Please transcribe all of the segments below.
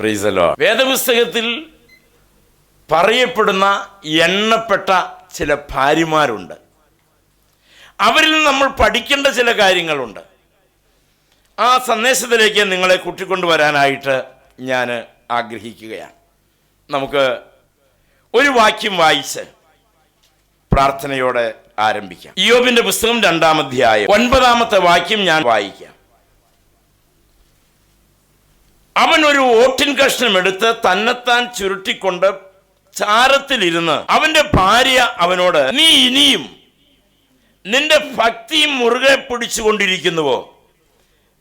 പ്രീസലോ വേദപുസ്തകത്തിൽ പറയപ്പെടുന്ന എണ്ണപ്പെട്ട ചില ഭാര്യമാരുണ്ട്. അവരിൽ നമ്മൾ പഠിക്കേണ്ട ചില കാര്യങ്ങളുണ്ട്. ആ സന്ദേശത്തിലേക്ക് നിങ്ങളെ കൂട്ടിക്കൊണ്ടുവരാനായിട്ട് ഞാൻ ആഗ്രഹിക്കുകയാണ്. നമുക്ക് ഒരു വാക്യം വായിച്ച് പ്രാർത്ഥനയോടെ ആരംഭിക്കാം. യോബിന്റെ പുസ്തകം രണ്ടാമധ്യായം ഒൻപതാമത്തെ വാക്യം ഞാൻ വായിക്കാം. അവൻ ഒരു ഓട്ടിൻ കഷ്ണം എടുത്ത് തന്നെത്താൻ ചുരുട്ടിക്കൊണ്ട് ചാരത്തിലിരുന്ന് അവന്റെ ഭാര്യ അവനോട് നീ ഇനിയും നിന്റെ ഭക്തി മുറുകെ പിടിച്ചുകൊണ്ടിരിക്കുന്നുവോ?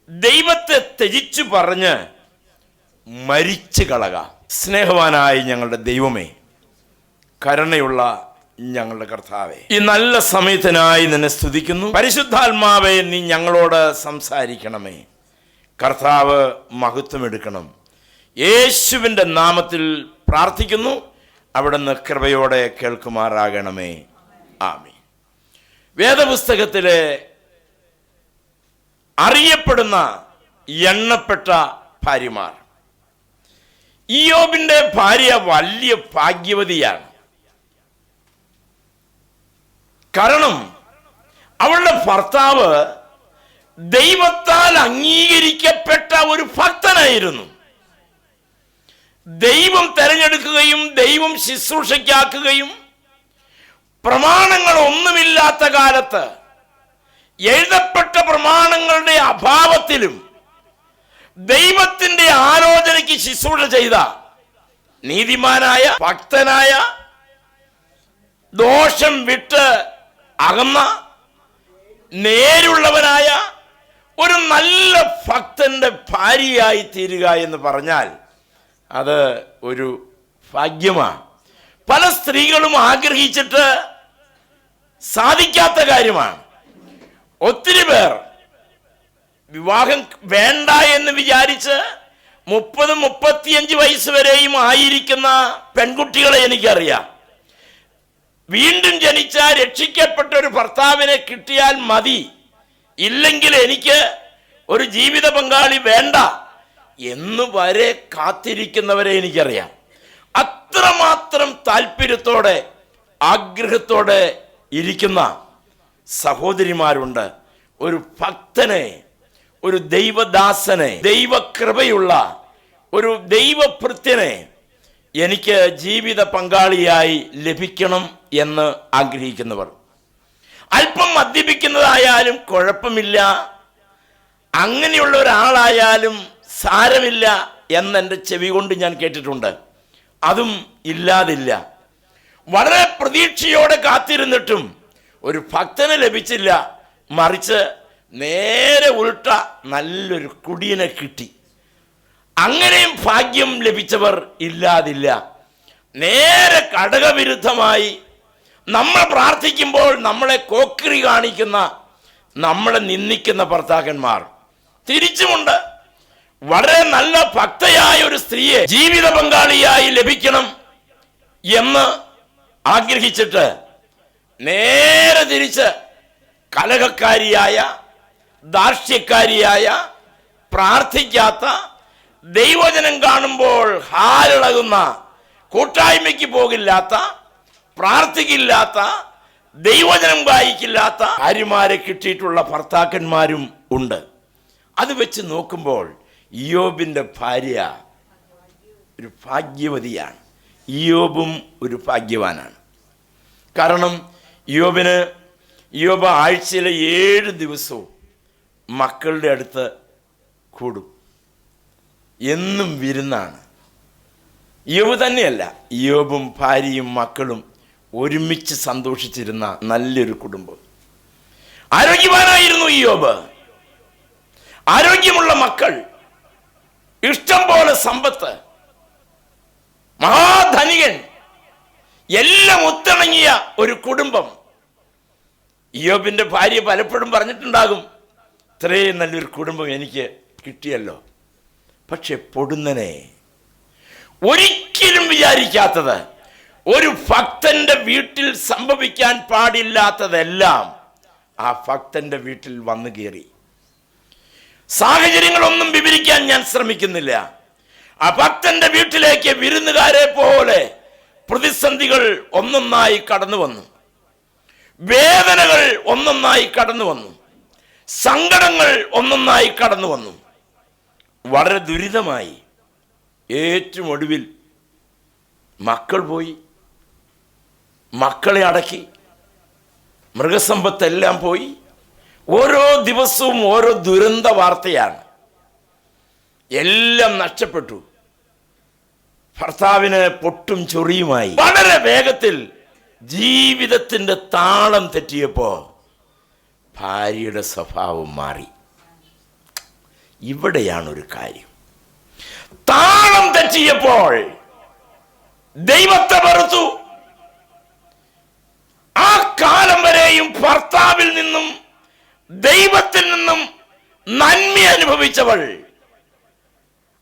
ദൈവത്തെ ത്യജിച്ചു പറഞ്ഞ് മരിച്ചു കളക. സ്നേഹവാനായ ഞങ്ങളുടെ ദൈവമേ കരുണയുള്ള ഞങ്ങളുടെ കർത്താവെ. ഈ നല്ല സമയത്തിനായി നിന്നെ സ്തുതിക്കുന്നു. പരിശുദ്ധാത്മാവെ നീ ഞങ്ങളോട് സംസാരിക്കണമേ. കർത്താവ് മഹത്വമെടുക്കണം. യേശുവിന്റെ നാമത്തിൽ പ്രാർത്ഥിക്കുന്നു. അവിടുന്ന് കൃപയോടെ കേൾക്കുമാറാകണമേ. ആമി വേദപുസ്തകത്തിലെ അറിയപ്പെടുന്ന എണ്ണപ്പെട്ട ഭാര്യമാർ. ഇയോബിന്റെ ഭാര്യ വലിയ ഭാഗ്യവതിയാണ്. കാരണം അവളുടെ ഭർത്താവ് ദൈവത്താൽ അംഗീകരിക്കപ്പെട്ട ഒരു ഭക്തനായിരുന്നു. ദൈവം തെരഞ്ഞെടുക്കുകയും ദൈവം ശുശ്രൂഷയ്ക്കാക്കുകയും പ്രമാണങ്ങൾ ഒന്നുമില്ലാത്ത കാലത്ത് എഴുതപ്പെട്ട പ്രമാണങ്ങളുടെ അഭാവത്തിലും ദൈവത്തിന്റെ ആലോചനയ്ക്ക് ശുശ്രൂഷ ചെയ്ത നീതിമാനായ ഭക്തനായ ദോഷം വിട്ട് അകന്ന നേരുള്ളവനായ ഒരു നല്ല ഭക്തന്റെ ഭാര്യയായി തീരുക എന്ന് പറഞ്ഞാൽ അത് ഒരു ഭാഗ്യമാണ്. പല സ്ത്രീകളും ആഗ്രഹിച്ചിട്ട് സാധിക്കാത്ത കാര്യമാണ്. ഒത്തിരി പേർ വിവാഹം വേണ്ട എന്ന് വിചാരിച്ച് മുപ്പത് മുപ്പത്തിയഞ്ച് വയസ്സ് വരെയും ആയിരിക്കുന്ന പെൺകുട്ടികളെ എനിക്കറിയാം. വീണ്ടും ജനിച്ച രക്ഷിക്കപ്പെട്ട ഒരു ഭർത്താവിനെ കിട്ടിയാൽ മതി. ഇല്ലെങ്കിൽ എനിക്ക് ഒരു ജീവിത പങ്കാളി വേണ്ട എന്ന് വരെ കാത്തിരിക്കുന്നവരെ എനിക്കറിയാം. അത്രമാത്രം താല്പര്യത്തോടെ ആഗ്രഹത്തോടെ ഇരിക്കുന്ന സഹോദരിമാരുണ്ട്. ഒരു ഭക്തനെ ഒരു ദൈവദാസനെ ദൈവകൃപയുള്ള ഒരു ദൈവഭൃത്യനെ എനിക്ക് ജീവിത പങ്കാളിയായി ലഭിക്കണം എന്ന് ആഗ്രഹിക്കുന്നവർ. അല്പം മദ്യപിക്കുന്നതായാലും കുഴപ്പമില്ല. അങ്ങനെയുള്ള ഒരാളായാലും സാരമില്ല എന്നെന്റെ ചെവി കൊണ്ട് ഞാൻ കേട്ടിട്ടുണ്ട്. അതും ഇല്ലാതില്ല. വളരെ പ്രതീക്ഷയോടെ കാത്തിരുന്നിട്ടും ഒരു ഭക്തന് ലഭിച്ചില്ല. മറിച്ച് നേരെ ഉൾട്ട നല്ലൊരു കുടിയനെ കിട്ടി. അങ്ങനെയും ഭാഗ്യം ലഭിച്ചവർ ഇല്ലാതില്ല. നേരെ ഘടകവിരുദ്ധമായി നമ്മൾ പ്രാർത്ഥിക്കുമ്പോൾ നമ്മളെ കോക്രി കാണിക്കുന്ന നമ്മളെ നിന്ദിക്കുന്ന ഭർത്താക്കന്മാർ. തിരിച്ചുമുണ്ട്. വളരെ നല്ല ഭക്തയായ ഒരു സ്ത്രീയെ ജീവിത പങ്കാളിയായി ലഭിക്കണം എന്ന് ആഗ്രഹിച്ചിട്ട് നേരെ തിരിച്ച് കലഹക്കാരിയായ ദാർഷ്ട്യക്കാരിയായ പ്രാർത്ഥിക്കാത്ത ദൈവജനം കാണുമ്പോൾ ഹാലിളകുന്ന കൂട്ടായ്മയ്ക്ക് പോകില്ലാത്ത പ്രാർത്ഥിക്കില്ലാത്ത ദൈവജനം വായിക്കില്ലാത്ത ഭാര്യമാരെ കിട്ടിയിട്ടുള്ള ഭർത്താക്കന്മാരും ഉണ്ട്. അത് വെച്ച് നോക്കുമ്പോൾ ഇയോബിന്റെ ഭാര്യ ഒരു ഭാഗ്യവതിയാണ്. ഇയോബും ഒരു ഭാഗ്യവാനാണ്. കാരണം യോബിന് യോബ ആഴ്ചയിലെ ഏഴ് ദിവസവും മക്കളുടെ അടുത്ത് കൂടും. എന്നും വിരുന്നാണ്. യോബ് തന്നെയല്ല യോബും ഭാര്യയും മക്കളും ഒരുമിച്ച് സന്തോഷിച്ചിരുന്ന നല്ലൊരു കുടുംബം. ആരോഗ്യവാനായിരുന്നു ഈ യോബ് ആരോഗ്യമുള്ള മക്കൾ. ഇഷ്ടം പോലെ സമ്പത്ത്. മഹാധനികൻ. എല്ലാം ഒത്തിണങ്ങിയ ഒരു കുടുംബം. ഇയോബിന്റെ ഭാര്യ പലപ്പോഴും പറഞ്ഞിട്ടുണ്ടാകും ഇത്രയും നല്ലൊരു കുടുംബം എനിക്ക് കിട്ടിയല്ലോ. പക്ഷെ പൊടുന്നനെ. ഒരിക്കലും വിചാരിക്കാത്തത് ഒരു ഭക്തന്റെ വീട്ടിൽ സംഭവിക്കാൻ പാടില്ലാത്തതെല്ലാം ആ ഭക്തന്റെ വീട്ടിൽ വന്നു കയറി. സാഹചര്യങ്ങളൊന്നും വിവരിക്കാൻ ഞാൻ ശ്രമിക്കുന്നില്ല. ആ ഭക്തന്റെ വീട്ടിലേക്ക് വിരുന്നുകാരെ പോലെ പ്രതിസന്ധികൾ ഒന്നൊന്നായി കടന്നു വന്നു. വേദനകൾ ഒന്നൊന്നായി കടന്നു വന്നു. സങ്കടങ്ങൾ ഒന്നൊന്നായി കടന്നു വന്നു. വളരെ ദുരിതമായി. ഏറ്റവും ഒടുവിൽ മക്കൾ പോയി. മക്കളെ അടക്കി. മൃഗസമ്പത്തെല്ലാം പോയി. ഓരോ ദിവസവും ഓരോ ദുരന്ത വാർത്തയാണ്. എല്ലാം നഷ്ടപ്പെട്ടു. ഭർത്താവിന് പൊട്ടും ചൊറിയുമായി. വളരെ വേഗത്തിൽ ജീവിതത്തിന്റെ താളം തെറ്റിയപ്പോൾ ഭാര്യയുടെ സ്വഭാവം മാറി. ഇവിടെയാണ് ഒരു കാര്യം. താളം തെറ്റിയപ്പോൾ ദൈവത്തെ വെറുത്തു. ആ കാലം വരെയും ഭർത്താവിൽ നിന്നും ദൈവത്തിൽ നിന്നും നന്മ അനുഭവിച്ചവൾ.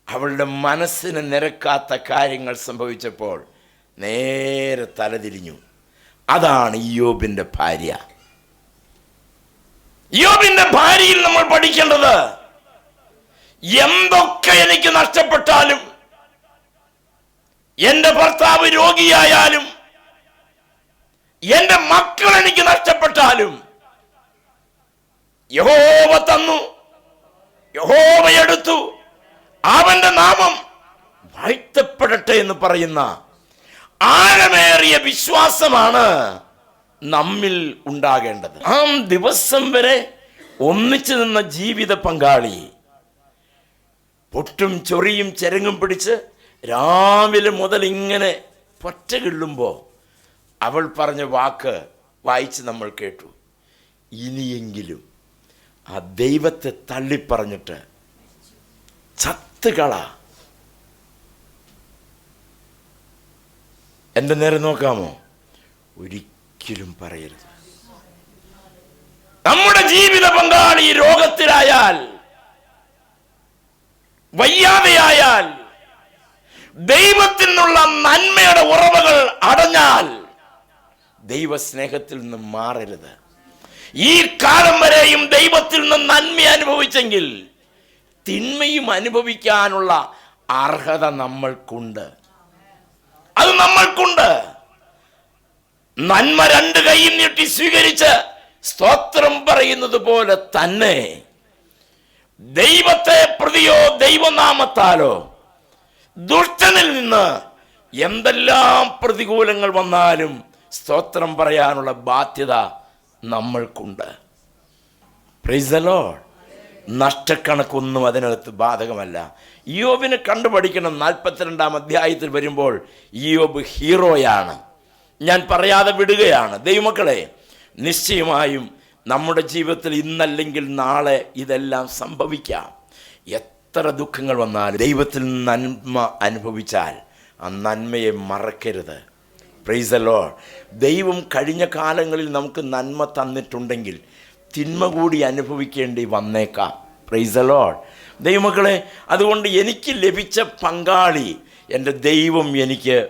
അവളുടെ മനസ്സിന് നിരക്കാത്ത കാര്യങ്ങൾ സംഭവിച്ചപ്പോൾ നേരെ തലതിരിഞ്ഞു. അതാണ് യോബിന്റെ ഭാര്യ. യോബിന്റെ ഭാര്യയിൽ നമ്മൾ പഠിക്കേണ്ടത് എന്തൊക്കെ എനിക്ക് നഷ്ടപ്പെട്ടാലും എന്റെ ഭർത്താവ് രോഗിയായാലും എന്റെ മക്കൾ എനിക്ക് നഷ്ടപ്പെട്ടാലും യഹോവ തന്നു. യഹോവയെടുത്തു അവന്റെ നാമം വാഴ്ത്തപ്പെടട്ടെ എന്ന് പറയുന്ന ആഴമേറിയ വിശ്വാസമാണ് നമ്മിൽ ഉണ്ടാകേണ്ടത്. ആ ദിവസം വരെ ഒന്നിച്ചു നിന്ന ജീവിത പങ്കാളി പൊട്ടും ചൊറിയും ചെരങ്ങും പിടിച്ച് രാവിലെ മുതൽ ഇങ്ങനെ പറ്റ കിള്ളുമ്പോൾ അവൾ പറഞ്ഞ വാക്ക് വായിച്ച് നമ്മൾ കേട്ടു. ഇനിയെങ്കിലും ആ ദൈവത്തെ തള്ളിപ്പറഞ്ഞിട്ട് ചത്തുകള. എന്റെ നേരെ നോക്കാമോ? ഒരിക്കലും പറയരുത്. നമ്മുടെ ജീവിത പങ്കാളി രോഗത്തിലായാൽ വയ്യാതെയായാൽ ദൈവത്തിൽ നിന്നുള്ള നന്മയുടെ ഉറവകൾ അടഞ്ഞാൽ ദൈവസ്നേഹത്തിൽ നിന്ന് മാറരുത്. ഈ കാലം വരെയും ദൈവത്തിൽ നിന്ന് നന്മ അനുഭവിച്ചെങ്കിൽ തിന്മയും അനുഭവിക്കാനുള്ള അർഹത നമ്മൾക്കുണ്ട്. അത് നമ്മൾക്കുണ്ട്. നന്മ രണ്ട് കൈയും നീട്ടി സ്വീകരിച്ച് സ്തോത്രം പറയുന്നത് പോലെ തന്നെ ദൈവത്തെ പ്രതിയോ ദൈവനാമത്താലോ ദുഷ്ടനിൽ നിന്ന് എന്തെല്ലാം പ്രതികൂലങ്ങൾ വന്നാലും സ്തോത്രം പറയാനുള്ള ബാധ്യത നമ്മൾക്കുണ്ട്. പ്രിസലോ നഷ്ടക്കണക്കൊന്നും അതിനകത്ത് ബാധകമല്ല. ഇയോബിനെ കണ്ടുപഠിക്കണം നാൽപ്പത്തിരണ്ടാം അധ്യായത്തിൽ വരുമ്പോൾ ഇയോബ് ഹീറോയാണ്. ഞാൻ പറയാതെ വിടുകയാണ്. ദൈവമക്കളെ നിശ്ചയമായും നമ്മുടെ ജീവിതത്തിൽ ഇന്നല്ലെങ്കിൽ നാളെ ഇതെല്ലാം സംഭവിക്കാം. എത്ര ദുഃഖങ്ങൾ വന്നാലും ദൈവത്തിൽ നന്മ അനുഭവിച്ചാൽ ആ നന്മയെ മറക്കരുത്. പ്രൈസ് അല്ലോ ദൈവം കഴിഞ്ഞ കാലങ്ങളിൽ നമുക്ക് നന്മ തന്നിട്ടുണ്ടെങ്കിൽ തിന്മ കൂടി അനുഭവിക്കേണ്ടി വന്നേക്കാം. പ്രൈസ് അല്ലോ ദൈവമക്കളെ അതുകൊണ്ട് എനിക്ക് ലഭിച്ച പങ്കാളി എന്റെ ദൈവം എനിക്ക്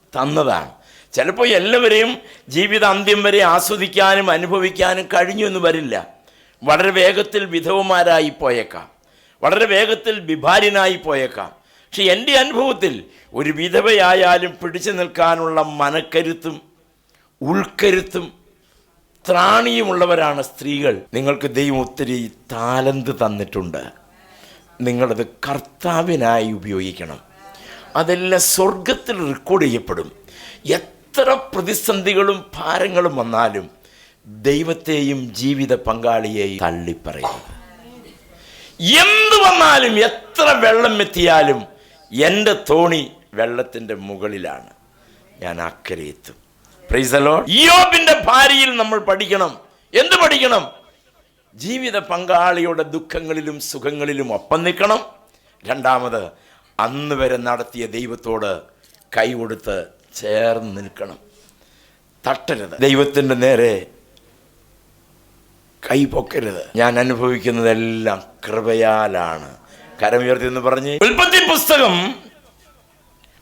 തന്നതാണ്. ചിലപ്പോൾ എല്ലാവരെയും ജീവിതാന്ത്യം വരെ ആസ്വദിക്കാനും അനുഭവിക്കാനും കഴിഞ്ഞു എന്ന് വരില്ല. വളരെ വേഗത്തിൽ വിധവമാരായി പോയേക്കാം. വളരെ വേഗത്തിൽ വിഭാര്യനായി പോയേക്കാം. പക്ഷെ എന്റെ അനുഭവത്തിൽ ഒരു വിധവയായാലും പിടിച്ചു നിൽക്കാനുള്ള മനക്കരുത്തും ഉൾക്കരുത്തും ത്രാണിയുമുള്ളവരാണ് സ്ത്രീകൾ. നിങ്ങൾക്ക് ദൈവം ഒത്തിരി താലന്ത് തന്നിട്ടുണ്ട്. നിങ്ങളത് കർത്താവിനായി ഉപയോഗിക്കണം. അതെല്ലാം സ്വർഗത്തിൽ റെക്കോർഡ് ചെയ്യപ്പെടും. എത്ര പ്രതിസന്ധികളും ഭാരങ്ങളും വന്നാലും ദൈവത്തെയും ജീവിത പങ്കാളിയെയും തള്ളിപ്പറയരുത്. എന്ത് വന്നാലും എത്ര വെള്ളം എത്തിയാലും എന്റെ തോണി വെള്ളത്തിന്റെ മുകളിലാണ്. ഞാൻ അക്കരെ എത്തും. പ്രൈസലോ യോബിന്റെ ഭാര്യയിൽ നമ്മൾ പഠിക്കണം. എന്ത് പഠിക്കണം? ജീവിത പങ്കാളിയുടെ ദുഃഖങ്ങളിലും സുഖങ്ങളിലും ഒപ്പം നിൽക്കണം. രണ്ടാമത് അന്ന് വരെ നടത്തിയ ദൈവത്തോട് കൈ കൊടുത്ത് ചേർന്ന് നിൽക്കണം. തട്ടരുത്. ദൈവത്തിന്റെ നേരെ കൈ പൊക്കരുത്. ഞാൻ അനുഭവിക്കുന്നതെല്ലാം കൃപയാലാണ്. കരമുയർത്തി എന്ന് പറഞ്ഞ് ഉൽപ്പത്തി പുസ്തകം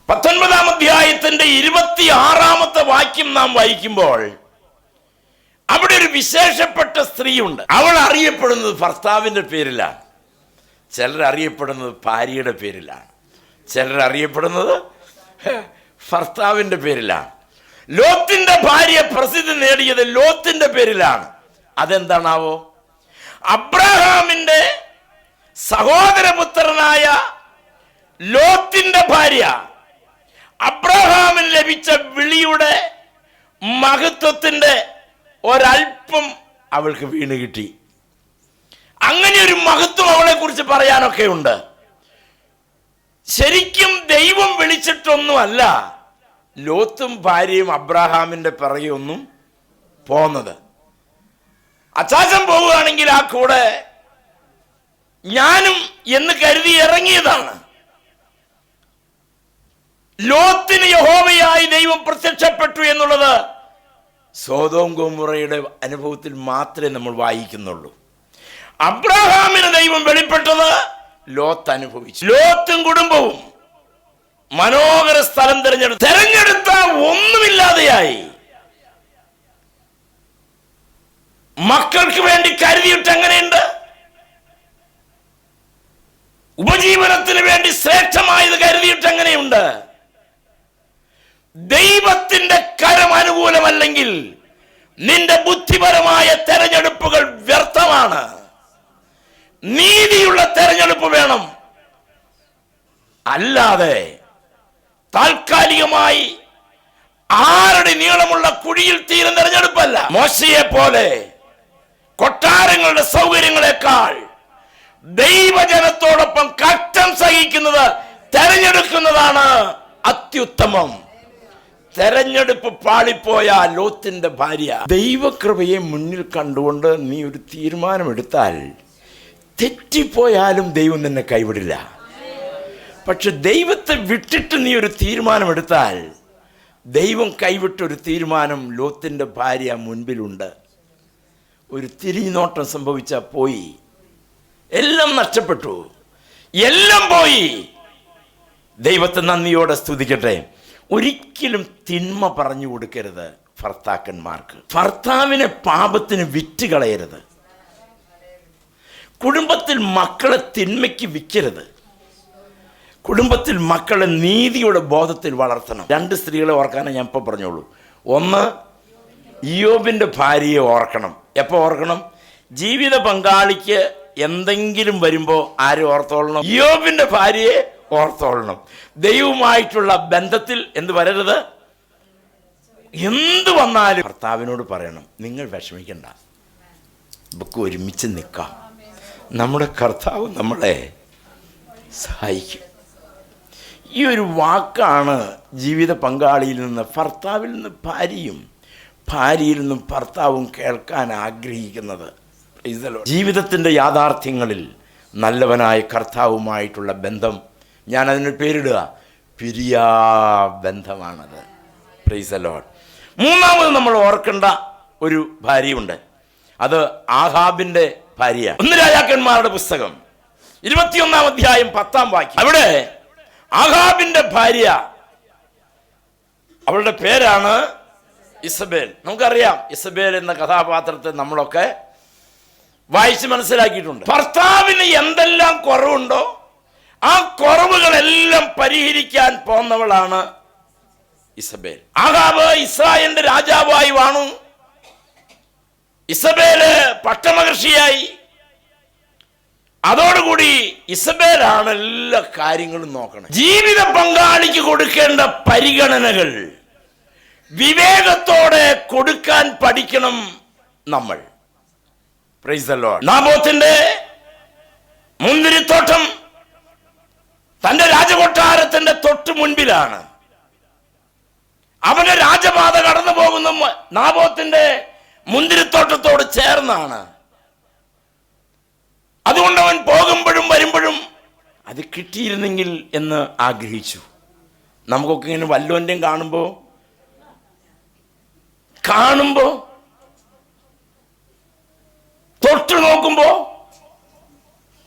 പത്തൊൻപതാം അധ്യായത്തിന്റെ ഇരുപത്തി ആറാമത്തെ വാക്യം നാം വായിക്കുമ്പോൾ അവിടെ ഒരു വിശേഷപ്പെട്ട സ്ത്രീയുണ്ട്. അവൾ അറിയപ്പെടുന്നത് ഭർത്താവിന്റെ പേരിലാണ് ചിലർ അറിയപ്പെടുന്നത് ഭാര്യയുടെ പേരിലാണ് ചിലർ അറിയപ്പെടുന്നത് ഭർത്താവിന്റെ പേരിലാണ് ലോത്തിന്റെ ഭാര്യ പ്രസിദ്ധി നേടിയത് ലോത്തിന്റെ പേരിലാണ്. അതെന്താണാവോ? അബ്രഹാമിന്റെ സഹോദരപുത്രനായ ലോത്തിന്റെ ഭാര്യ അബ്രഹാമിന് ലഭിച്ച വിളിയുടെ മഹത്വത്തിന്റെ ഒരൽപ്പം അവൾക്ക് വീണ് കിട്ടി. അങ്ങനെ ഒരു മഹത്വം അവളെ കുറിച്ച് പറയാനൊക്കെ ഉണ്ട്. ശരിക്കും ദൈവം വിളിച്ചിട്ടൊന്നുമല്ല ലോത്തും ഭാര്യയും അബ്രഹാമിന്റെ പിറകെ ഒന്നും പോന്നത്. അച്ചാച്ചൻ പോവുകയാണെങ്കിൽ ആ കൂടെ ഞാനും എന്ന് കരുതി ഇറങ്ങിയതാണ്. ലോത്തിന് യഹോവയായി ദൈവം പ്രത്യക്ഷപ്പെട്ടു എന്നുള്ളത് സോതോം ഗോമുറയുടെ അനുഭവത്തിൽ മാത്രമേ നമ്മൾ വായിക്കുന്നുള്ളൂ. അബ്രഹാമിന് ദൈവം വെളിപ്പെട്ടത് ലോത്ത് അനുഭവിച്ചു. ലോത്തും കുടുംബവും മനോഹര സ്ഥലം തിരഞ്ഞെടുത്തു തിരഞ്ഞെടുത്ത ഒന്നുമില്ലാതെയായി. മക്കൾക്ക് വേണ്ടി കരുതിയിട്ട് എങ്ങനെയുണ്ട്? ഉപജീവനത്തിന് വേണ്ടി ശ്രേഷ്ഠമായത് കരുതിയിട്ട് എങ്ങനെയുണ്ട്? ദൈവത്തിന്റെ കരം അനുകൂലമല്ലെങ്കിൽ നിന്റെ ബുദ്ധിപരമായ തെരഞ്ഞെടുപ്പുകൾ വ്യർത്ഥമാണ്. നീതിയുള്ള തെരഞ്ഞെടുപ്പ് വേണം. അല്ലാതെ താൽക്കാലികമായി ആരുടെ നീളമുള്ള കുഴിയിൽ തീരെ തെരഞ്ഞെടുപ്പല്ല. മോശയെ പോലെ കൊട്ടാരങ്ങളുടെ സൗകര്യങ്ങളെക്കാൾ ദൈവജനത്തോടൊപ്പം കഷ്ടം സഹിക്കുന്നത് തെരഞ്ഞെടുക്കുന്നതാണ് അത്യുത്തമം. തെരഞ്ഞെടുപ്പ് പാളിപ്പോയ ലോത്തിന്റെ ഭാര്യ. ദൈവകൃപയെ മുന്നിൽ കണ്ടുകൊണ്ട് നീ ഒരു തീരുമാനമെടുത്താൽ തെറ്റിപ്പോയാലും ദൈവം നിന്നെ കൈവിടില്ല. പക്ഷെ ദൈവത്തെ വിട്ടിട്ട് നീ ഒരു തീരുമാനമെടുത്താൽ ദൈവം കൈവിട്ടൊരു തീരുമാനം ലോത്തിന്റെ ഭാര്യ മുൻപിലുണ്ട്. ഒരു തിരിഞ്ഞോട്ടം സംഭവിച്ചാൽ പോയി. എല്ലാം നഷ്ടപ്പെട്ടു. എല്ലാം പോയി. ദൈവത്തെ നന്ദിയോടെ സ്തുതിക്കട്ടെ. ഒരിക്കലും തിന്മ പറഞ്ഞു കൊടുക്കരുത് ഭർത്താക്കന്മാർക്ക്. ഭർത്താവിനെ പാപത്തിന് വിറ്റ് കളയരുത്. കുടുംബത്തിൽ മക്കളെ തിന്മയ്ക്ക് വിൽക്കരുത് കുടുംബത്തിൽ മക്കളെ നീതിയുടെ ബോധത്തിൽ വളർത്തണം. രണ്ട് സ്ത്രീകളെ ഓർക്കാനേ ഞാൻ ഇപ്പോൾ പറഞ്ഞോളൂ. ഒന്ന് ഇയോബിന്റെ ഭാര്യയെ ഓർക്കണം. എപ്പോൾ ഓർക്കണം? ജീവിത പങ്കാളിക്ക് എന്തെങ്കിലും വരുമ്പോൾ ആര് ഓർത്തോളണം? യോബിന്റെ ഭാര്യയെ ഓർത്തോളണം. ദൈവമായിട്ടുള്ള ബന്ധത്തിൽ എന്ത് വരരുത്? എന്ത് വന്നാലും ഭർത്താവിനോട് പറയണം നിങ്ങൾ വിഷമിക്കണ്ട. നമുക്ക് ഒരുമിച്ച് നിൽക്കാം. നമ്മുടെ കർത്താവ് നമ്മളെ സഹായിക്കും. ഈ ഒരു വാക്കാണ് ജീവിത പങ്കാളിയിൽ നിന്ന് ഭർത്താവിൽ നിന്ന് ഭാര്യയും ഭാര്യയിൽ നിന്നും ഭർത്താവും കേൾക്കാൻ ആഗ്രഹിക്കുന്നത്. ജീവിതത്തിന്റെ യാഥാർത്ഥ്യങ്ങളിൽ നല്ലവനായ കർത്താവുമായിട്ടുള്ള ബന്ധം. ഞാൻ അതിന് പേരിടുക. പിരിയാ ബന്ധമാണത്. പ്രൈസ് ലോഡ് മൂന്നാമത് നമ്മൾ ഓർക്കേണ്ട ഒരു ഭാര്യയുണ്ട്. അത് ആഹാബിന്റെ ഭാര്യ ഒന്ന് രാജാക്കന്മാരുടെ പുസ്തകം. ഇരുപത്തിയൊന്നാം അധ്യായം പത്താം വാക്യം. അവിടെ ആഹാബിന്റെ ഭാര്യ. അവളുടെ പേരാണ് ഇസബേൽ. നമുക്കറിയാം ഇസബേൽ എന്ന കഥാപാത്രത്തെ നമ്മളൊക്കെ വായിച്ച് മനസ്സിലാക്കിയിട്ടുണ്ട്. ഭർത്താവിന് എന്തെല്ലാം കുറവുണ്ടോ ആ കുറവുകളെല്ലാം പരിഹരിക്കാൻ പോന്നവളാണ് ഇസബേൽ. ആഹാബ് ഇസ്രായേലിന്റെ രാജാവായി വാണു. ഇസബേൽ പട്ടമകർഷിയായി അതോടുകൂടി ഇസബേലാണ് എല്ലാ കാര്യങ്ങളും നോക്കണം. ജീവിത പങ്കാളിക്ക് കൊടുക്കേണ്ട പരിഗണനകൾ വിവേകത്തോടെ കൊടുക്കാൻ പഠിക്കണം നമ്മൾ. നാബോത്തിന്റെ മുന്തിരിത്തോട്ടം തന്റെ രാജകൊട്ടാരത്തിന്റെ തൊട്ട് മുൻപിലാണ്. അവന്റെ രാജപാത കടന്നു പോകുന്ന നാബോത്തിന്റെ മുന്തിരിത്തോട്ടത്തോട് ചേർന്നാണ്. അതുകൊണ്ട് അവൻ പോകുമ്പോഴും വരുമ്പോഴും അത് കിട്ടിയിരുന്നെങ്കിൽ എന്ന് ആഗ്രഹിച്ചു. നമുക്കൊക്കെ ഇങ്ങനെ വല്ലോന്റെയും കാണുമ്പോൾ കാണുമ്പോ തൊട്ട് നോക്കുമ്പോ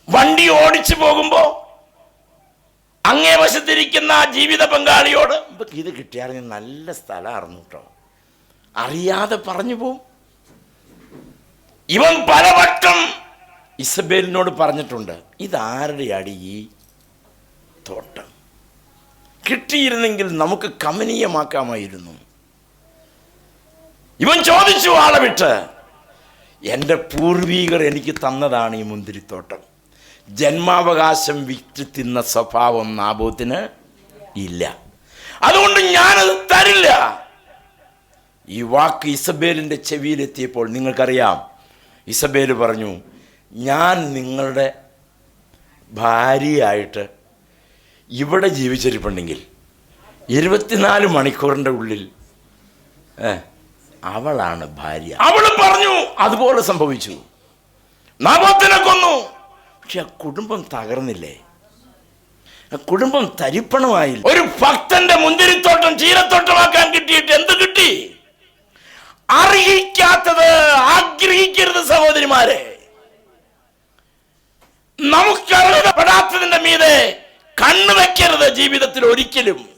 വണ്ടി ഓടിച്ചു പോകുമ്പോ അങ്ങേ വശത്തിരിക്കുന്ന ആ ജീവിത പങ്കാളിയോട് "ഇപ്പൊ ഇത് കിട്ടിയാണെങ്കിൽ നല്ല സ്ഥലമായിരുന്നു കേട്ടോ അറിയാതെ പറഞ്ഞു പോവും. ഇവൻ പലവട്ടം ഇസബേലിനോട് പറഞ്ഞിട്ടുണ്ട് ഇതാരുടെ അടി ഈ തോട്ടം? കിട്ടിയിരുന്നെങ്കിൽ നമുക്ക് കമനീയമാക്കാമായിരുന്നു. ഇവൻ ചോദിച്ചു ആളെ വിട്ട് എന്റെ പൂർവീകർ എനിക്ക് തന്നതാണ് ഈ മുന്തിരിത്തോട്ടം. ജന്മാവകാശം വിറ്റ് തിന്ന സ്വഭാവം നാബോത്തിന് ഇല്ല. അതുകൊണ്ട് ഞാനത് തരില്ല. ഈ വാക്ക് ഇസബേലിന്റെ ചെവിയിലെത്തിയപ്പോൾ നിങ്ങൾക്കറിയാം. ഇസബേൽ പറഞ്ഞു ഞാൻ നിങ്ങളുടെ ഭാര്യയായിട്ട് ഇവിടെ ജീവിച്ചിരിപ്പുണ്ടെങ്കിൽ ഇരുപത്തിനാല് മണിക്കൂറിന്റെ ഉള്ളിൽ ഏ, അവളാണ് ഭാര്യ. അവൾ പറഞ്ഞു അതുപോലെ സംഭവിച്ചു. നാബോത്തിനെ കൊന്നു. പക്ഷെ ആ കുടുംബം തകർന്നില്ലേ? ആ കുടുംബം തരിപ്പണമായി ഒരു ഭക്തന്റെ മുന്തിരിത്തോട്ടം ചീരത്തോട്ടമാക്കാൻ കിട്ടിയിട്ട് എന്ത് കിട്ടി? അർഹിക്കാത്തത് ആഗ്രഹിക്കരുത് സഹോദരിമാരെ. നമുക്കറിയപ്പെടാത്തതിന്റെ മീതെ കണ്ണു വെക്കരുത് ജീവിതത്തിൽ ഒരിക്കലും.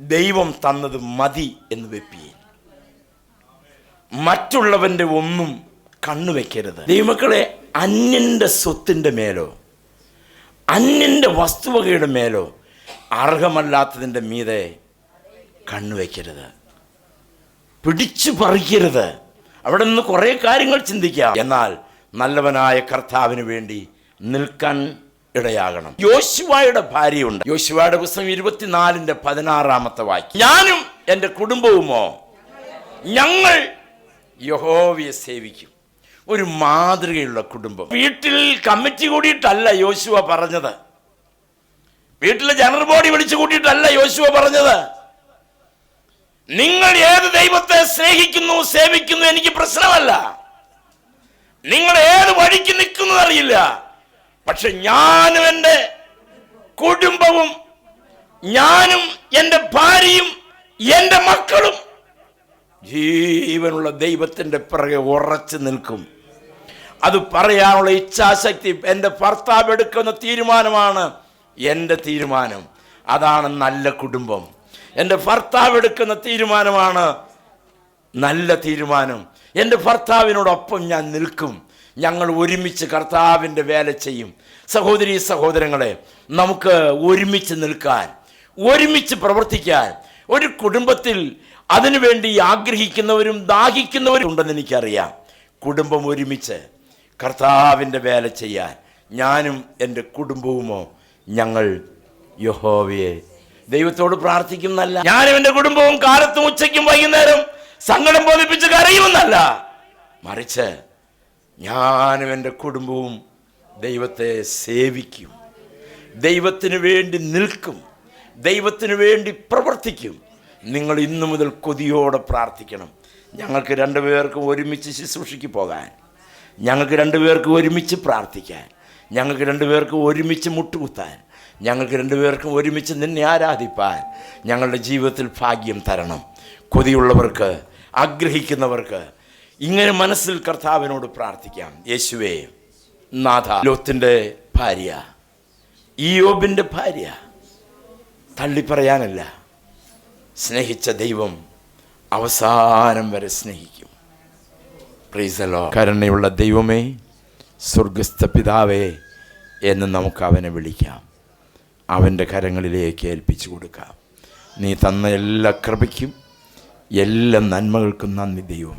ദൈവം തന്നത് മതി എന്ന് വെപ്പി മറ്റുള്ളവന്റെ ഒന്നും കണ്ണുവെക്കരുത് ദൈവമക്കളെ അന്യന്റെ സ്വത്തിന്റെ മേലോ അന്യന്റെ വസ്തുവകയുടെ മേലോ അർഹമല്ലാത്തതിന്റെ മീതെ കണ്ണുവെക്കരുത് പിടിച്ചു പറിക്കരുത്. അവിടെ നിന്ന് കുറേ കാര്യങ്ങൾ ചിന്തിക്കാം. എന്നാൽ നല്ലവനായ കർത്താവിന് വേണ്ടി നിൽക്കാൻ ഇടയാകണം. യോശുവായുടെ ഭാര്യയുണ്ട്. യോശുവായുടെ പുസ്തകം ഇരുപത്തിനാലിന്റെ പതിനാറാമത്തെ വാക്യം. ഞാനും എന്റെ കുടുംബവുമോ? ഞങ്ങൾ യഹോവയെ സേവിക്കും. ഒരു മാതൃകയുള്ള കുടുംബം. വീട്ടിൽ കമ്മിറ്റി കൂടിയിട്ടല്ല യോശുവ പറഞ്ഞത്. വീട്ടിലെ ജനറൽ ബോഡി വിളിച്ചു കൂട്ടിയിട്ടല്ല യോശുവ പറഞ്ഞത്. നിങ്ങൾ ഏത് ദൈവത്തെ സ്നേഹിക്കുന്നു സേവിക്കുന്നു എനിക്ക് പ്രശ്നമല്ല. നിങ്ങൾ ഏത് വഴിക്ക് നിൽക്കുന്നു അറിയില്ല. പക്ഷെ ഞാനും എന്റെ കുടുംബവും ഞാനും എന്റെ ഭാര്യയും എന്റെ മക്കളും ജീവനുള്ള ദൈവത്തിന്റെ പിറകെ ഉറച്ചു നിൽക്കും. അത് പറയാനുള്ള ഇച്ഛാശക്തി എന്റെ ഭർത്താവ് എടുക്കുന്ന തീരുമാനമാണ് എന്റെ തീരുമാനം. അതാണ് നല്ല കുടുംബം. എന്റെ ഭർത്താവ് എടുക്കുന്ന തീരുമാനമാണ് നല്ല തീരുമാനം. എന്റെ ഭർത്താവിനോടൊപ്പം ഞാൻ നിൽക്കും. ഞങ്ങൾ ഒരുമിച്ച് കർത്താവിന്റെ വേല ചെയ്യും. സഹോദരി സഹോദരങ്ങളെ നമുക്ക് ഒരുമിച്ച് നിൽക്കാൻ ഒരുമിച്ച് പ്രവർത്തിക്കാൻ ഒരു കുടുംബത്തിൽ അതിനുവേണ്ടി ആഗ്രഹിക്കുന്നവരും ദാഹിക്കുന്നവരും ഉണ്ടെന്ന് എനിക്കറിയാം. കുടുംബം ഒരുമിച്ച് കർത്താവിന്റെ വേല ചെയ്യാൻ ഞാനും എന്റെ കുടുംബവുമോ? ഞങ്ങൾ യഹോവയെ ദൈവത്തോട് പ്രാർത്ഥിക്കുന്നല്ല. ഞാനും എന്റെ കുടുംബവും കാലത്തും ഉച്ചയ്ക്കും വൈകുന്നേരം സങ്കടം ബോധിപ്പിച്ച് കരയുമെന്നല്ല. മറിച്ച് ഞാനും എന്റെ കുടുംബവും ദൈവത്തെ സേവിക്കും. ദൈവത്തിന് വേണ്ടി നിൽക്കും. ദൈവത്തിന് വേണ്ടി പ്രവർത്തിക്കും. നിങ്ങൾ ഇന്നു മുതൽ കൊതിയോടെ പ്രാർത്ഥിക്കണം. ഞങ്ങൾക്ക് രണ്ടുപേർക്കും ഒരുമിച്ച് ശുശ്രൂഷയ്ക്ക് പോകാൻ. ഞങ്ങൾക്ക് രണ്ടുപേർക്കും ഒരുമിച്ച് പ്രാർത്ഥിക്കാൻ. ഞങ്ങൾക്ക് രണ്ടുപേർക്കും ഒരുമിച്ച് മുട്ടുകുത്താൻ. ഞങ്ങൾക്ക് രണ്ടുപേർക്കും ഒരുമിച്ച് നിന്നെ ആരാധിപ്പാൻ. ഞങ്ങളുടെ ജീവിതത്തിൽ ഭാഗ്യം തരണം. കൊതിയുള്ളവർക്ക് ആഗ്രഹിക്കുന്നവർക്ക് ഇങ്ങനെ മനസ്സിൽ കർത്താവിനോട് പ്രാർത്ഥിക്കാം. യേശുവേ നാഥ ലോത്തിന്റെ ഭാര്യ ഈയോബിന്റെ ഭാര്യ തള്ളിപ്പറയാനല്ല സ്നേഹിച്ച ദൈവം അവസാനം വരെ സ്നേഹിക്കും. പ്രീസലോ കരുണയുള്ള ദൈവമേ സ്വർഗസ്ഥ പിതാവേ എന്ന് നമുക്ക് അവനെ വിളിക്കാം. അവന്റെ കരങ്ങളിലേക്ക് ഏൽപ്പിച്ചു കൊടുക്കാം. നീ തന്ന എല്ലാ കൃപയ്ക്കും എല്ലാ നന്മകൾക്കും നന്ദി ദൈവം